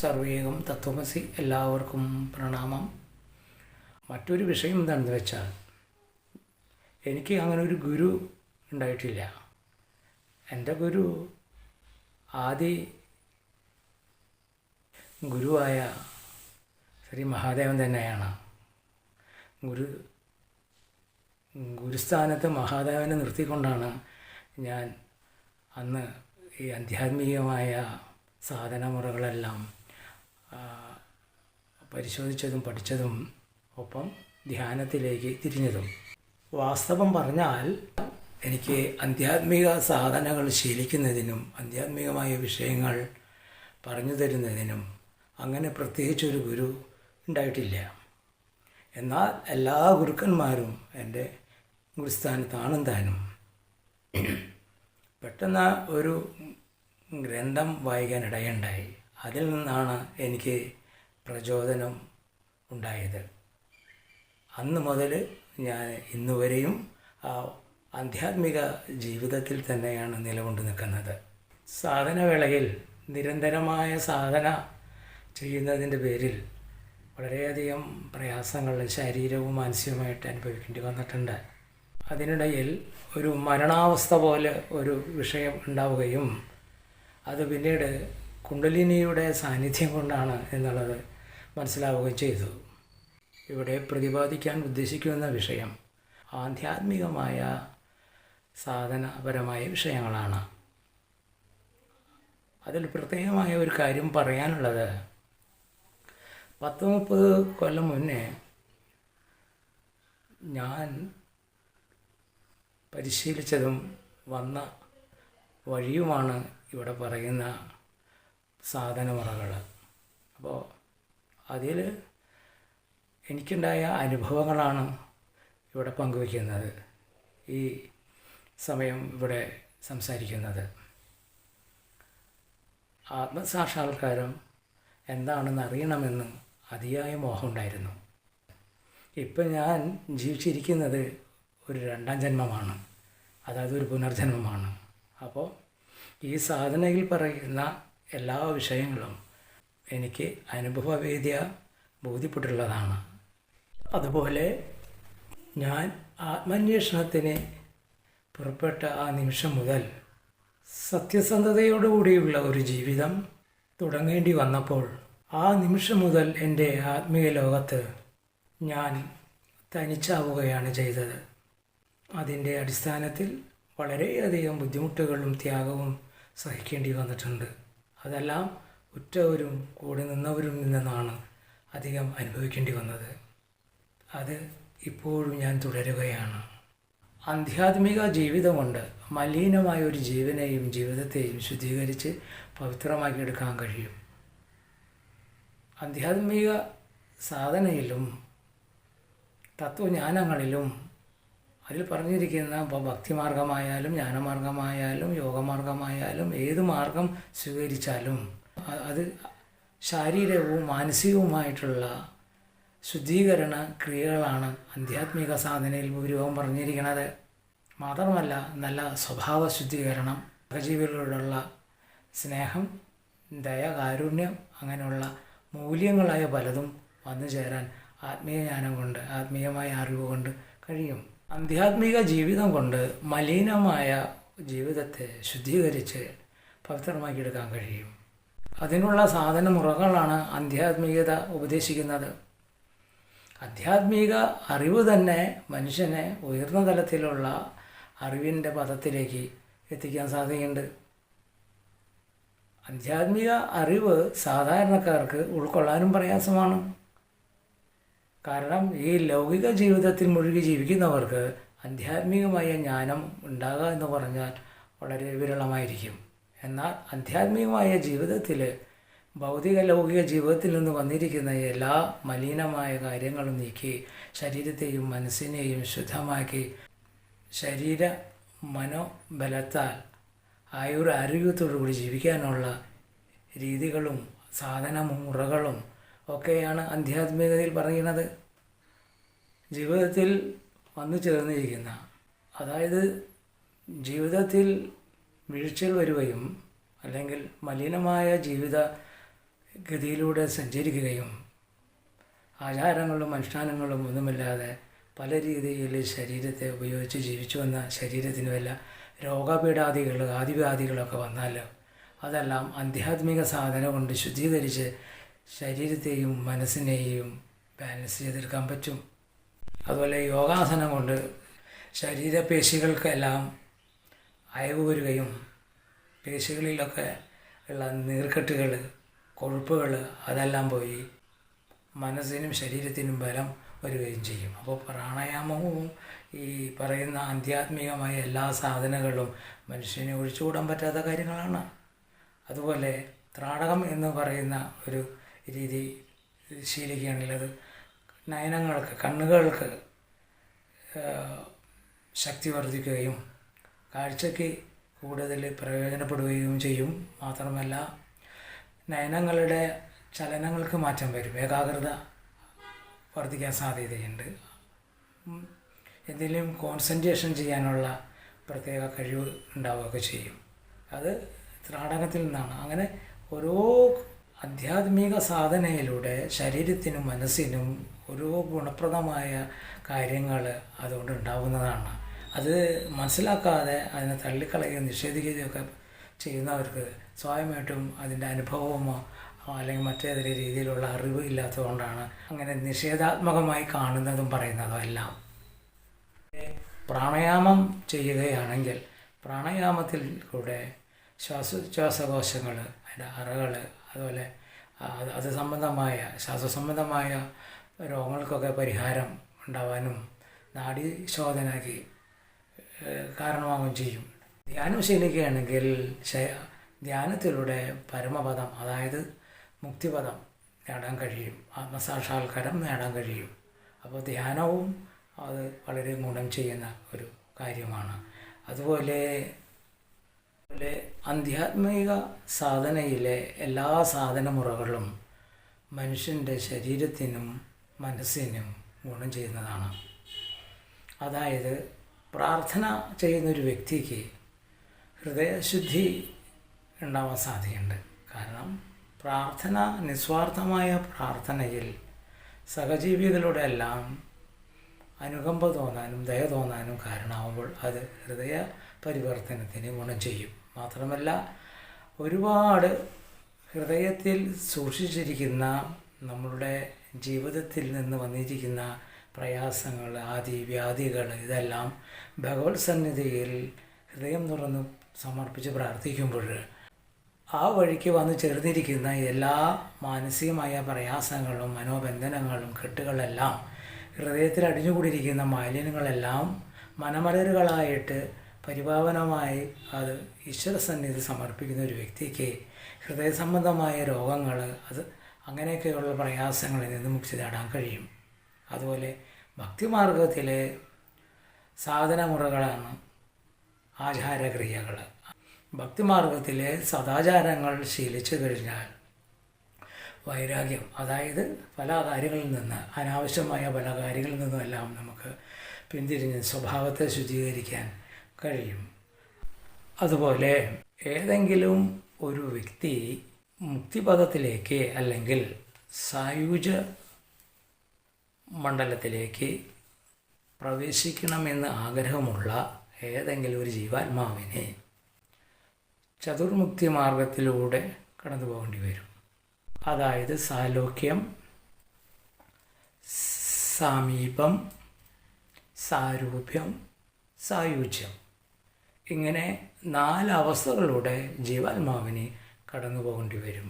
സർവേകം തത്വമസി എല്ലാവർക്കും പ്രണാമം. മറ്റൊരു വിഷയം എന്താണെന്ന് വെച്ചാൽ എനിക്ക് അങ്ങനെ ഒരു ഗുരു ഉണ്ടായിട്ടില്ല. എന്റെ ഗുരു ആദി ഗുരുവായ ശ്രീ മഹാദേവൻ തന്നെയാണ്. ഗുരു ഗുരുസ്ഥാനത്ത് മഹാദേവനെ നിർത്തിക്കൊണ്ടാണ് ഞാൻ അന്ന് ഈ ആധ്യാത്മികമായ സാധനമുറകളെല്ലാം പരിശോധിച്ചതും പഠിച്ചതും ഒപ്പം ധ്യാനത്തിലേക്ക് തിരിഞ്ഞതും. വാസ്തവം പറഞ്ഞാൽ എനിക്ക് ആധ്യാത്മിക സാധനങ്ങൾ ശീലിക്കുന്നതിനും ആധ്യാത്മികമായ വിഷയങ്ങൾ പറഞ്ഞു തരുന്നതിനും അങ്ങനെ പ്രത്യേകിച്ചൊരു ഗുരു ഉണ്ടായിട്ടില്ല. എന്നാൽ എല്ലാ ഗുരുക്കന്മാരും എന്റെ ഗുരുസ്ഥാനത്താണും താനും. പെട്ടെന്ന് ഒരു ഗ്രന്ഥം വായിക്കാൻ ഇടയുണ്ടായി. അതിൽ നിന്നാണ് എനിക്ക് പ്രചോദനം ഉണ്ടായത്. അന്ന് മുതൽ ഞാൻ ഇന്നുവരെയും ആ ആധ്യാത്മിക ജീവിതത്തിൽ തന്നെയാണ് നിലകൊണ്ട് നിൽക്കുന്നത്. സാധനവേളയിൽ നിരന്തരമായ സാധന ചെയ്യുന്നതിന്റെ പേരിൽ വളരെയധികം പ്രയാസങ്ങൾ ശാരീരവും മാനസികവുമായിട്ട് അനുഭവിക്കേണ്ടി വന്നിട്ടുണ്ട്. അതിനിടയിൽ ഒരു മരണാവസ്ഥ പോലെ ഒരു വിഷയം ഉണ്ടാവുകയും അത് പിന്നീട് കുണ്ടലിനിയുടെ സാന്നിധ്യം കൊണ്ടാണ് എന്നുള്ളത് മനസ്സിലാവുകയും ചെയ്തു. ഇവിടെ പ്രതിപാദിക്കാൻ ഉദ്ദേശിക്കുന്ന വിഷയം ആധ്യാത്മികമായ സാധനപരമായ വിഷയങ്ങളാണ്. അതിൽ പ്രത്യേകമായ ഒരു കാര്യം പറയാനുള്ളത്. പത്ത് മുപ്പത് കൊല്ലം മുന്നേ ഞാൻ പരിശീലിച്ചതും വന്ന വഴിയുമാണ് ഇവിടെ പറയുന്ന സാധനമുറകൾ അപ്പോൾ അതിൽ എനിക്കുണ്ടായ അനുഭവങ്ങളാണ് ഇവിടെ പങ്കുവയ്ക്കുന്നത്. ഈ സമയം ഇവിടെ സംസാരിക്കുന്നത്. ആത്മസാക്ഷാത്കാരം എന്താണെന്ന് അറിയണമെന്ന് അതിയായ മോഹമുണ്ടായിരുന്നു. ഇപ്പം ഞാൻ ജീവിച്ചിരിക്കുന്നത് ഒരു രണ്ടാം ജന്മമാണ്. അതായത് ഒരു പുനർജന്മമാണ്. അപ്പോൾ ഈ സാധനയിൽ പറയുന്ന എല്ലാ വിഷയങ്ങളും എനിക്ക് അനുഭവവേദ്യ ബോധ്യപ്പെട്ടുള്ളതാണ് അതുപോലെ ഞാൻ ആത്മാന്വേഷണത്തിന് പുറപ്പെട്ട ആ നിമിഷം മുതൽ സത്യസന്ധതയോടുകൂടിയുള്ള ഒരു ജീവിതം തുടങ്ങേണ്ടി വന്നപ്പോൾ ആ നിമിഷം മുതൽ എന്റെ ആത്മീയ ലോകത്ത് ഞാൻ തനിച്ചാവുകയാണ് ചെയ്തത്. അതിന്റെ അടിസ്ഥാനത്തിൽ വളരെയധികം ബുദ്ധിമുട്ടുകളും ത്യാഗവും സഹിക്കേണ്ടി വന്നിട്ടുണ്ട്. അതെല്ലാം ഉറ്റവരും കൂടെ നിന്നവരും നിന്നാണ് അധികം അനുഭവിക്കേണ്ടി വന്നത്. അത് ഇപ്പോഴും ഞാൻ തുടരുകയാണ്. ആധ്യാത്മിക ജീവിതമുണ്ട് മലിനമായ ഒരു ജീവനെയും ജീവിതത്തെയും ശുദ്ധീകരിച്ച് പവിത്രമാക്കി എടുക്കാൻ കഴിയും. ആധ്യാത്മിക സാധനയിലും തത്വജ്ഞാനങ്ങളിലും അതിൽ പറഞ്ഞിരിക്കുന്ന ഇപ്പോൾ ഭക്തിമാർഗമായാലും ജ്ഞാനമാർഗമായാലും യോഗമാർഗമായാലും ഏത് മാർഗം സ്വീകരിച്ചാലും അത് ശാരീരികവും മാനസികവുമായിട്ടുള്ള ശുദ്ധീകരണ ക്രിയകളാണ് ആധ്യാത്മിക സാധനയിൽ ഭൂരിഭാഗം പറഞ്ഞിരിക്കുന്നത്. മാത്രമല്ല നല്ല സ്വഭാവ ശുദ്ധീകരണം സഹജീവികളോടുള്ള സ്നേഹം ദയ കാരുണ്യം അങ്ങനെയുള്ള മൂല്യങ്ങളായ പലതും വന്നു ചേരാൻ ആത്മീയ ജ്ഞാനം കൊണ്ട് ആത്മീയമായ അറിവ് കൊണ്ട് കഴിയും. ആധ്യാത്മിക ജീവിതം കൊണ്ട് മലിനമായ ജീവിതത്തെ ശുദ്ധീകരിച്ച് പവിത്രമാക്കിയെടുക്കാൻ കഴിയും. അതിനുള്ള സാധന സാധനമുറകളാണ് ആധ്യാത്മികത ഉപദേശിക്കുന്നത്. ആധ്യാത്മിക അറിവ് തന്നെ മനുഷ്യനെ ഉയർന്ന തലത്തിലുള്ള അറിവിന്റെ പദത്തിലേക്ക് എത്തിക്കാൻ സാധ്യതയുണ്ട് ആധ്യാത്മിക അറിവ് സാധാരണക്കാർക്ക് ഉൾക്കൊള്ളാനും പ്രയാസമാണ്. കാരണം ഈ ലൗകിക ജീവിതത്തിൽ മുഴുകി ജീവിക്കുന്നവർക്ക് ആധ്യാത്മികമായ ജ്ഞാനം ഉണ്ടാകുക എന്ന് പറഞ്ഞാൽ വളരെ വിരളമായിരിക്കും. എന്നാൽ ആധ്യാത്മികമായ ജീവിതത്തിൽ ഭൗതിക ലൗകിക ജീവിതത്തിൽ നിന്ന് വന്നിരിക്കുന്ന എല്ലാ മലിനമായ കാര്യങ്ങളും നീക്കി ശരീരത്തെയും മനസ്സിനെയും ശുദ്ധമാക്കി ശരീര മനോബലത്താൽ ആയുർ ആരോഗ്യത്തോടുകൂടി ജീവിക്കാനുള്ള രീതികളും സാധന സാധനമുറകളും ഒക്കെയാണ് ആധ്യാത്മികതയിൽ പറയുന്നത്. ജീവിതത്തിൽ വന്നു ചേർന്നിരിക്കുന്ന അതായത് ജീവിതത്തിൽ വീഴ്ചകൾ വരികയും അല്ലെങ്കിൽ മലിനമായ ജീവിത ഗതിയിലൂടെ സഞ്ചരിക്കുകയും ആചാരങ്ങളും അനുഷ്ഠാനങ്ങളും ഒന്നുമില്ലാതെ പല രീതിയിൽ ശരീരത്തെ ഉപയോഗിച്ച് ജീവിച്ചു വന്ന ശരീരത്തിന് വല്ല രോഗപീഠാദികൾ ആദിവ്യാധികളൊക്കെ വന്നാൽ അതെല്ലാം ആധ്യാത്മിക സാധന കൊണ്ട് ശുദ്ധീകരിച്ച് ശരീരത്തെയും മനസ്സിനെയും ബാലൻസ് ചെയ്തെടുക്കാൻ പറ്റും. അതുപോലെ യോഗാസനം കൊണ്ട് ശരീരപേശികൾക്കെല്ലാം അയവ് വരികയും പേശികളിലൊക്കെ ഉള്ള നീർക്കെട്ടുകൾ കൊഴുപ്പുകൾ അതെല്ലാം പോയി മനസ്സിനും ശരീരത്തിനും ബലം വരികയും ചെയ്യും. അപ്പോൾ പ്രാണായാമവും ഈ പറയുന്ന ആധ്യാത്മികമായ എല്ലാ സാധനങ്ങളും മനുഷ്യനെ ഒഴിച്ചുകൂടാൻ പറ്റാത്ത കാര്യങ്ങളാണ്. അതുപോലെ ത്രാടകം എന്ന് പറയുന്ന ഒരു രീതി ശീലിക്കുകയാണെങ്കിൽ അത് നയനങ്ങൾക്ക് കണ്ണുകൾക്ക് ശക്തി വർദ്ധിക്കുകയും കാഴ്ചയ്ക്ക് കൂടുതൽ പ്രയോജനപ്പെടുകയും ചെയ്യും. മാത്രമല്ല നയനങ്ങളുടെ ചലനങ്ങൾക്ക് മാറ്റം വരും. ഏകാഗ്രത വർദ്ധിക്കാൻ സാധ്യതയുണ്ട്. എന്തെങ്കിലും കോൺസെൻട്രേഷൻ ചെയ്യാനുള്ള പ്രത്യേക കഴിവ് ഉണ്ടാവുകയൊക്കെ ചെയ്യും. അത് ത്രാടകത്തിൽ നിന്നാണ്. അങ്ങനെ ഓരോ ആധ്യാത്മിക സാധനയിലൂടെ ശരീരത്തിനും മനസ്സിനും ഓരോ ഗുണപ്രദമായ കാര്യങ്ങൾ അതുകൊണ്ട് ഉണ്ടാകുന്നതാണ് അത് മനസ്സിലാക്കാതെ അതിനെ തള്ളിക്കളയുകയും നിഷേധിക്കുകയൊക്കെ ചെയ്യുന്നവർക്ക് സ്വയമായിട്ടും അതിന്റെ അനുഭവമോ അല്ലെങ്കിൽ മറ്റേതൊരു രീതിയിലുള്ള അറിവ് ഇല്ലാത്തതുകൊണ്ടാണ് അങ്ങനെ നിഷേധാത്മകമായി കാണുന്നതും പറയുന്നതും എല്ലാം. പ്രാണായാമം ചെയ്യുകയാണെങ്കിൽ പ്രാണായാമത്തിൽ കൂടെ ശ്വാസോച്ഛ്വാസകോശങ്ങൾ അതിന്റെ അറകൾ അതുപോലെ അത് സംബന്ധമായ ശ്വാസസംബന്ധമായ രോഗങ്ങൾക്കൊക്കെ പരിഹാരം ഉണ്ടാവാനും നാഡീശോധനയ്ക്ക് കാരണമാവുകയും ചെയ്യും. ധ്യാനം ശീലിക്കുകയാണെങ്കിൽ ധ്യാനത്തിലൂടെ പരമപദം അതായത് മുക്തിപദം നേടാൻ കഴിയും. ആത്മസാക്ഷാത്കാരം നേടാൻ കഴിയും. അപ്പോൾ ധ്യാനവും അത് വളരെ ഗുണം ചെയ്യുന്ന ഒരു കാര്യമാണ്. അതുപോലെ അതുപോലെ ആധ്യാത്മിക സാധനയിലെ എല്ലാ സാധനമുറകളും മനുഷ്യന്റെ ശരീരത്തിനും മനസ്സിനും ഗുണം ചെയ്യുന്നതാണ്. അതായത് പ്രാർത്ഥന ചെയ്യുന്നൊരു വ്യക്തിക്ക് ഹൃദയശുദ്ധി ഉണ്ടാവാൻ സാധ്യതയുണ്ട്. കാരണം പ്രാർത്ഥന നിസ്വാർത്ഥമായ പ്രാർത്ഥനയിൽ സഹജീവികളുടെ എല്ലാം അനുകമ്പ തോന്നാനും ദയ തോന്നാനും കാരണമാകുമ്പോൾ അത് ഹൃദയ പരിവർത്തനത്തിന് ഗുണം ചെയ്യും. മാത്രമല്ല ഒരുപാട് ഹൃദയത്തിൽ സൂക്ഷിച്ചിരിക്കുന്ന നമ്മളുടെ ജീവിതത്തിൽ നിന്ന് വന്നിരിക്കുന്ന പ്രയാസങ്ങൾ ആദി വ്യാധികൾ ഇതെല്ലാം ഭഗവത് സന്നിധിയിൽ ഹൃദയം തുറന്ന് സമർപ്പിച്ച് പ്രാർത്ഥിക്കുമ്പോൾ ആ വഴിക്ക് വന്ന് ചേർന്നിരിക്കുന്ന എല്ലാ മാനസികമായ പ്രയാസങ്ങളും മനോബന്ധനങ്ങളും കെട്ടുകളെല്ലാം ഹൃദയത്തിൽ അടിഞ്ഞുകൂടിയിരിക്കുന്ന മാലിന്യങ്ങളെല്ലാം മനമലരുകളായിട്ട് പരിപാവനമായി അത് ഈശ്വര സന്നിധി സമർപ്പിക്കുന്ന ഒരു വ്യക്തിക്ക് ഹൃദയ സംബന്ധമായ രോഗങ്ങൾ അത് അങ്ങനെയൊക്കെയുള്ള പ്രയാസങ്ങളിൽ നിന്ന് മുക്തി നേടാൻ കഴിയും. അതുപോലെ ഭക്തിമാർഗത്തിലെ സാധനമുറകളാണ് ആചാരക്രിയകൾ ഭക്തിമാർഗത്തിലെ സദാചാരങ്ങൾ ശീലിച്ചു കഴിഞ്ഞാൽ വൈരാഗ്യം അതായത് പല കാര്യങ്ങളിൽ നിന്ന് അനാവശ്യമായ പല കാര്യങ്ങളിൽ നിന്നുമെല്ലാം നമുക്ക് പിന്തിരിഞ്ഞ് സ്വഭാവത്തെ ശുചീകരിക്കാൻ കഴിയും. അതുപോലെ ഏതെങ്കിലും ഒരു വ്യക്തി മുക്തിപഥത്തിലേക്ക് അല്ലെങ്കിൽ സായുജ മണ്ഡലത്തിലേക്ക് പ്രവേശിക്കണമെന്ന് ആഗ്രഹമുള്ള ഏതെങ്കിലും ഒരു ജീവാത്മാവിനെ ചതുർമുക്തി മാർഗത്തിലൂടെ കടന്നു പോകേണ്ടി വരും. അതായത് സാലോക്യം സാമീപം സാരൂപ്യം സായുജ്യം. ഇങ്ങനെ നാല് അവസ്ഥകളിലൂടെ ജീവാത്മാവിന് കടന്നു പോകേണ്ടി വരും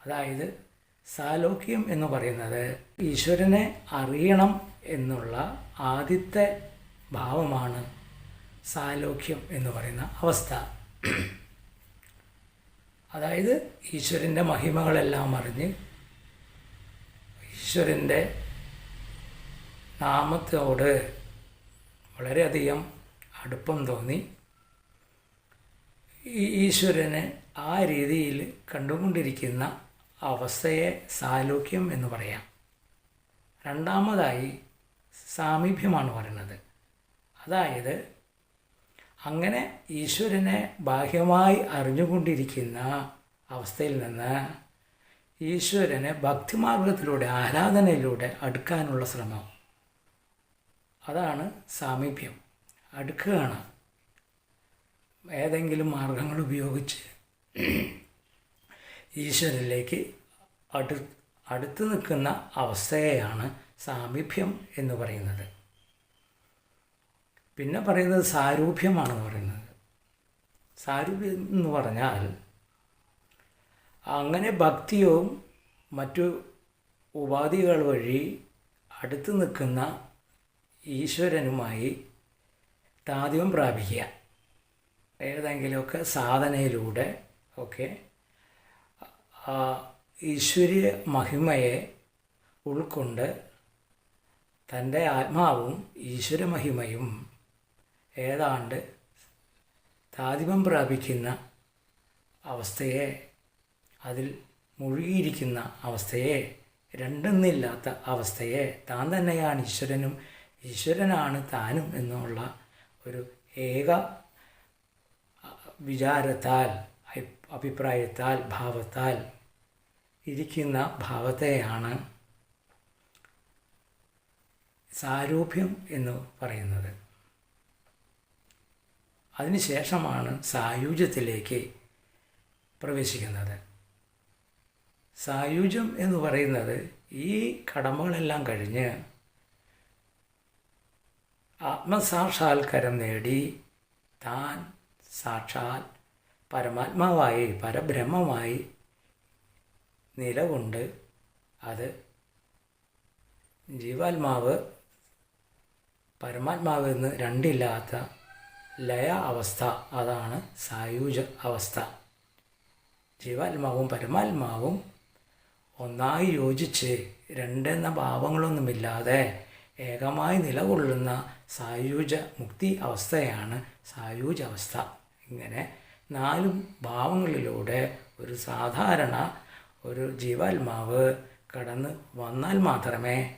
അതായത് സാലോക്യം എന്ന് പറയുന്നത് ഈശ്വരനെ അറിയണം എന്നുള്ള ആദ്യത്തെ ഭാവമാണ് സാലോക്യം എന്ന് പറയുന്ന അവസ്ഥ. അതായത് ഈശ്വരന്റെ മഹിമകളെല്ലാം അറിഞ്ഞ് ഈശ്വരന്റെ നാമത്തോട് വളരെയധികം അടുപ്പം തോന്നി ഈശ്വരനെ ആ രീതിയിൽ കണ്ടുകൊണ്ടിരിക്കുന്ന അവസ്ഥയെ സാലോക്യം എന്ന് പറയാം. രണ്ടാമതായി സാമീപ്യമാണ് പറയുന്നത്. അതായത് അങ്ങനെ ഈശ്വരനെ ബാഹ്യമായി അറിഞ്ഞുകൊണ്ടിരിക്കുന്ന അവസ്ഥയിൽ നിന്ന് ഈശ്വരനെ ഭക്തിമാർഗത്തിലൂടെ ആരാധനയിലൂടെ അടുക്കാനുള്ള ശ്രമം. അതാണ് സാമീപ്യം. അടുക്കുകയാണ്. ഏതെങ്കിലും മാർഗങ്ങൾ ഉപയോഗിച്ച് ഈശ്വരനിലേക്ക് അടു അടുത്ത് നിൽക്കുന്ന അവസ്ഥയെയാണ് സാമീപ്യം എന്ന് പറയുന്നത്. പിന്നെ പറയുന്നത് സാരൂപ്യമാണെന്ന് പറയുന്നത്. സാരൂപ്യം എന്ന് പറഞ്ഞാൽ അങ്ങനെ ഭക്തിയും മറ്റു ഉപാധികൾ വഴി അടുത്ത് നിൽക്കുന്ന ഈശ്വരനുമായി താദ്യം പ്രാപിക്കുക. ഏതെങ്കിലുമൊക്കെ സാധനയിലൂടെ ഒക്കെ ഈശ്വരീയ മഹിമയെ ഉൾക്കൊണ്ട് തന്റെ ആത്മാവും ഈശ്വര മഹിമയും ഏതാണ്ട് താതിമം പ്രാപിക്കുന്ന അവസ്ഥയെ അതിൽ മുഴുകിയിരിക്കുന്ന അവസ്ഥയെ രണ്ടെന്നില്ലാത്ത അവസ്ഥയെ താൻ തന്നെയാണ് ഈശ്വരനും ഈശ്വരനാണ് താനും എന്നുള്ള ഒരു ഏക വിചാരത്താൽ അഭി- അഭിപ്രായത്താൽ ഭാവത്താൽ ഇരിക്കുന്ന ഭാവത്തെയാണ് സാരൂപ്യം എന്ന് പറയുന്നത്. അതിനുശേഷമാണ് സായുജ്യത്തിലേക്ക് പ്രവേശിക്കുന്നത്. സായുജ്യം എന്ന് പറയുന്നത് ഈ കടമകളെല്ലാം കഴിഞ്ഞ് ആത്മസാക്ഷാത്കാരം നേടി താൻ സാക്ഷാൽ പരമാത്മാവായി പരബ്രഹ്മമായി നിലകൊണ്ട് അത് ജീവാത്മാവ് പരമാത്മാവ് എന്ന് രണ്ടില്ലാത്ത ലയ അവസ്ഥ അതാണ് സായുജ അവസ്ഥ. ജീവാത്മാവും പരമാത്മാവും ഒന്നായി യോജിച്ച് രണ്ടെന്ന ഭാവങ്ങളൊന്നുമില്ലാതെ ഏകമായി നിലകൊള്ളുന്ന സായുജ മുക്തി അവസ്ഥയാണ് സായുജ അവസ്ഥ. ഇങ്ങനെ നാലും ഭാവങ്ങളിലൂടെ ഒരു സാധാരണ ഒരു ജീവാത്മാവ് കടന്ന് വന്നാൽ മാത്രമേ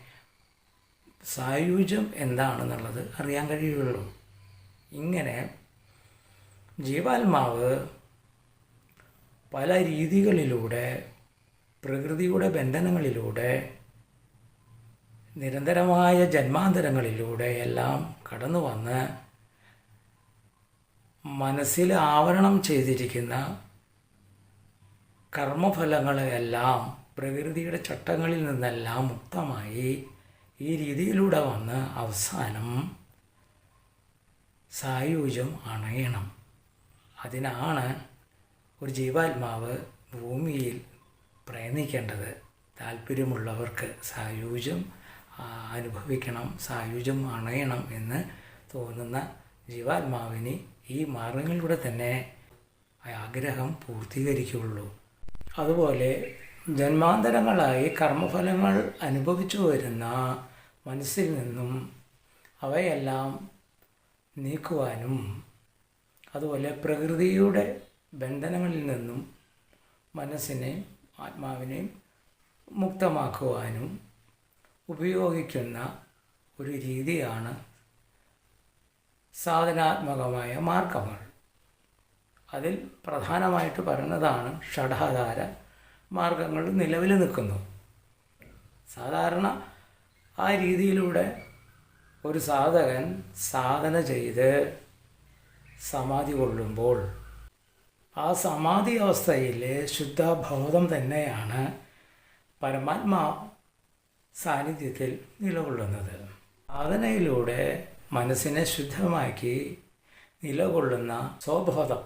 സായുജ്യം എന്താണെന്നുള്ളത് അറിയാൻ കഴിയുള്ളൂ. ഇങ്ങനെ ജീവാത്മാവ് പല രീതികളിലൂടെ പ്രകൃതിയുടെ ബന്ധനങ്ങളിലൂടെ നിരന്തരമായ ജന്മാന്തരങ്ങളിലൂടെ എല്ലാം കടന്നു വന്ന് മനസ്സിൽ ആവരണം ചെയ്തിരിക്കുന്ന കർമ്മഫലങ്ങളെല്ലാം പ്രകൃതിയുടെ ചട്ടങ്ങളിൽ നിന്നെല്ലാം മുക്തമായി ഈ രീതിയിലൂടെ വന്ന് അവസാനം സായുജ്യം അണയണം. അതിനാണ് ഒരു ജീവാത്മാവ് ഭൂമിയിൽ പ്രയത്നിക്കേണ്ടത് താല്പര്യമുള്ളവർക്ക് സായുജ്യം അനുഭവിക്കണം സായുജ്യം അണയണം എന്ന് തോന്നുന്ന ജീവാത്മാവിന് ഈ മാർഗങ്ങളിലൂടെ തന്നെ ആഗ്രഹം പൂർത്തീകരിക്കുകയുള്ളൂ. അതുപോലെ ജന്മാന്തരങ്ങളായി കർമ്മഫലങ്ങൾ അനുഭവിച്ചു വരുന്ന മനസ്സിൽ നിന്നും അവയെല്ലാം നീക്കുവാനും അതുപോലെ പ്രകൃതിയുടെ ബന്ധനങ്ങളിൽ നിന്നും മനസ്സിനെയും ആത്മാവിനെയും മുക്തമാക്കുവാനും ഉപയോഗിക്കുന്ന ഒരു രീതിയാണ് സാധനാത്മകമായ മാർഗമാണ്. അതിൽ പ്രധാനമായിട്ട് പറയുന്നതാണ് ഷഡാധാര മാർഗങ്ങൾ നിലവിൽ നിൽക്കുന്നു. സാധാരണ ആ രീതിയിലൂടെ ഒരു സാധകൻ സാധന ചെയ്ത് സമാധി കൊള്ളുമ്പോൾ ആ സമാധി അവസ്ഥയിൽ ശുദ്ധബോധം തന്നെയാണ് പരമാത്മാ സാന്നിധ്യത്തിൽ നിലകൊള്ളുന്നത്. സാധനയിലൂടെ മനസ്സിനെ ശുദ്ധമാക്കി നിലകൊള്ളുന്ന സ്വബോധം.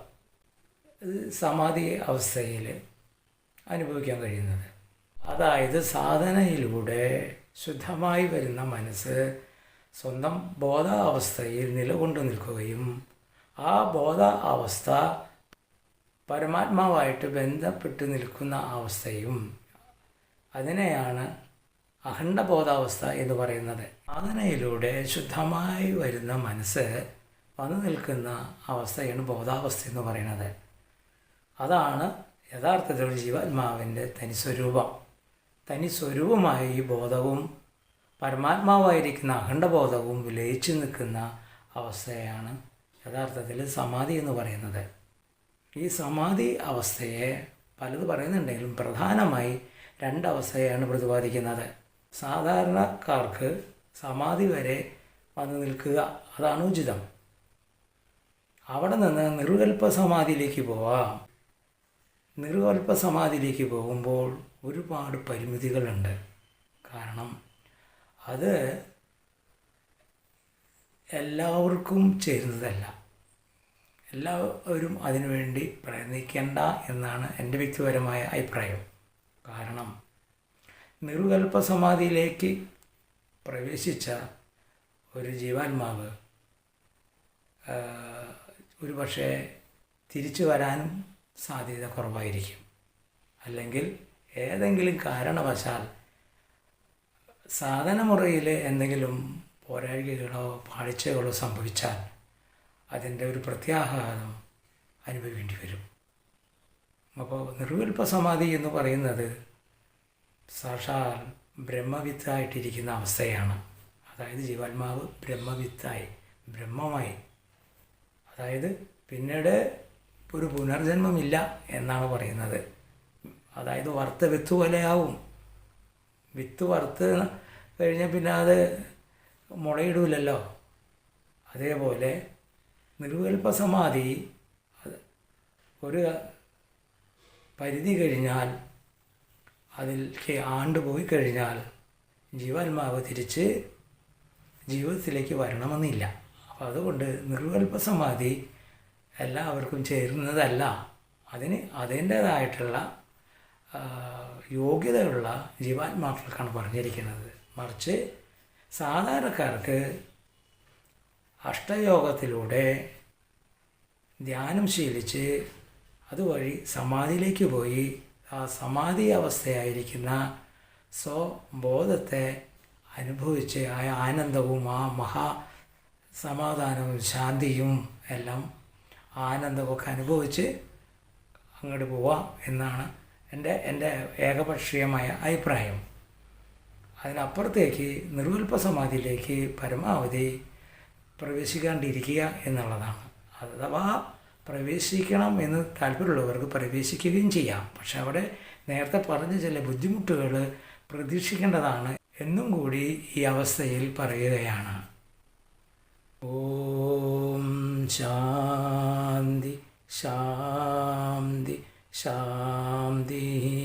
സമാധി അവസ്ഥയിൽ അനുഭവിക്കാൻ കഴിയുന്നത്. അതായത് സാധനയിലൂടെ ശുദ്ധമായി വരുന്ന മനസ്സ് സ്വന്തം ബോധാവസ്ഥയിൽ നിലകൊണ്ടു നിൽക്കുകയും ആ ബോധ അവസ്ഥ പരമാത്മാവായിട്ട് ബന്ധപ്പെട്ട് നിൽക്കുന്ന അവസ്ഥയും അതിനെയാണ് അഖണ്ഡബോധാവസ്ഥ എന്ന് പറയുന്നത്. സാധനയിലൂടെ ശുദ്ധമായി വരുന്ന മനസ്സ് വന്നു നിൽക്കുന്ന അവസ്ഥയാണ് ബോധാവസ്ഥ എന്ന് പറയുന്നത്. അതാണ് യഥാർത്ഥത്തിൽ ജീവാത്മാവിന്റെ തനിസ്വരൂപം. തനിസ്വരൂപമായ ഈ ബോധവും പരമാത്മാവായിരിക്കുന്ന അഖണ്ഡബോധവും ലയിച്ചു നിൽക്കുന്ന അവസ്ഥയാണ് യഥാർത്ഥത്തിൽ സമാധി എന്ന് പറയുന്നത്. ഈ സമാധി അവസ്ഥയെ പലത് പറയുന്നുണ്ടെങ്കിലും പ്രധാനമായി രണ്ടവസ്ഥയാണ് പ്രതിപാദിക്കുന്നത്. സാധാരണക്കാർക്ക് സമാധി വരെ വന്നു നിൽക്കുക അതാണ് ഉചിതം. അവിടെ നിന്ന് നിർവികൽപ്പ സമാധിയിലേക്ക് പോവാം. നിർവികൽപ്പ സമാധിയിലേക്ക് പോകുമ്പോൾ ഒരുപാട് പരിമിതികളുണ്ട്. കാരണം അത് എല്ലാവർക്കും ചേരുന്നതല്ല. എല്ലാവരും അതിനുവേണ്ടി പ്രയത്നിക്കേണ്ട എന്നാണ് എന്റെ വ്യക്തിപരമായ അഭിപ്രായം. കാരണം നിർവികൽപ്പ സമാധിയിലേക്ക് പ്രവേശിച്ച ഒരു ജീവാത്മാവ് ഒരു പക്ഷേ തിരിച്ചു വരാനും സാധ്യത കുറവായിരിക്കും. അല്ലെങ്കിൽ ഏതെങ്കിലും കാരണവശാൽ സാധനമുറയിൽ എന്തെങ്കിലും പോരാഴികകളോ പാളിച്ചകളോ സംഭവിച്ചാൽ അതിന്റെ ഒരു പ്രത്യാഘാതം അനുഭവിക്കേണ്ടി വരും. അപ്പോൾ നിർവിൽപ്പ സമാധി എന്ന് പറയുന്നത് സാക്ഷാൽ ബ്രഹ്മവിത്തായിട്ടിരിക്കുന്ന അവസ്ഥയാണ്. അതായത് ജീവാത്മാവ് ബ്രഹ്മവിത്തായി ബ്രഹ്മമായി. അതായത് പിന്നീട് ഒരു പുനർജന്മമില്ല എന്നാണ് പറയുന്നത്. അതായത് വറുത്ത വിത്ത് പോലെയാവും. വിത്ത് വറുത്ത് കഴിഞ്ഞാൽ പിന്നെ അത് മുളയിടൂലല്ലോ. അതേപോലെ നിർവികൽപ്പ സമാധി ഒരു പരിധി കഴിഞ്ഞാൽ അതിലേക്ക് ആണ്ടുപോയി കഴിഞ്ഞാൽ ജീവാത്മാവ് തിരിച്ച് ജീവിതത്തിലേക്ക് വരണമെന്നില്ല. അപ്പോൾ അതുകൊണ്ട് നിർവികൽപ്പ സമാധി എല്ലാവർക്കും ചേരുന്നതല്ല. അതിന് അതിന്റേതായിട്ടുള്ള യോഗ്യതയുള്ള ജീവാത്മാക്കൾക്കാണ് പറഞ്ഞിരിക്കുന്നത്. മറിച്ച് സാധാരണക്കാർക്ക് അഷ്ടയോഗത്തിലൂടെ ധ്യാനം ശീലിച്ച് അതുവഴി സമാധിയിലേക്ക് പോയി ആ സമാധി അവസ്ഥയായിരിക്കുന്ന സ്വബോധത്തെ അനുഭവിച്ച് ആ ആനന്ദവും ആ മഹാ സമാധാനവും ശാന്തിയും എല്ലാം ആനന്ദമൊക്കെ അനുഭവിച്ച് അങ്ങോട്ട് പോവാം എന്നാണ് എന്റെ എന്റെ ഏകപക്ഷീയമായ അഭിപ്രായം. അതിനപ്പുറത്തേക്ക് നിർവിൽപ്പ സമാധിയിലേക്ക് പരമാവധി പ്രവേശിക്കാണ്ടിരിക്കുക എന്നുള്ളതാണ്. അഥവാ പ്രവേശിക്കണം എന്ന് താല്പര്യമുള്ളവർക്ക് പ്രവേശിക്കുകയും ചെയ്യാം. പക്ഷെ അവിടെ നേരത്തെ പറഞ്ഞ ചില ബുദ്ധിമുട്ടുകൾ പ്രതീക്ഷിക്കേണ്ടതാണ് എന്നും കൂടി ഈ അവസ്ഥയിൽ പറയുകയാണ്. ഓം ശാന്തി ശാന്തി ശാന്തി.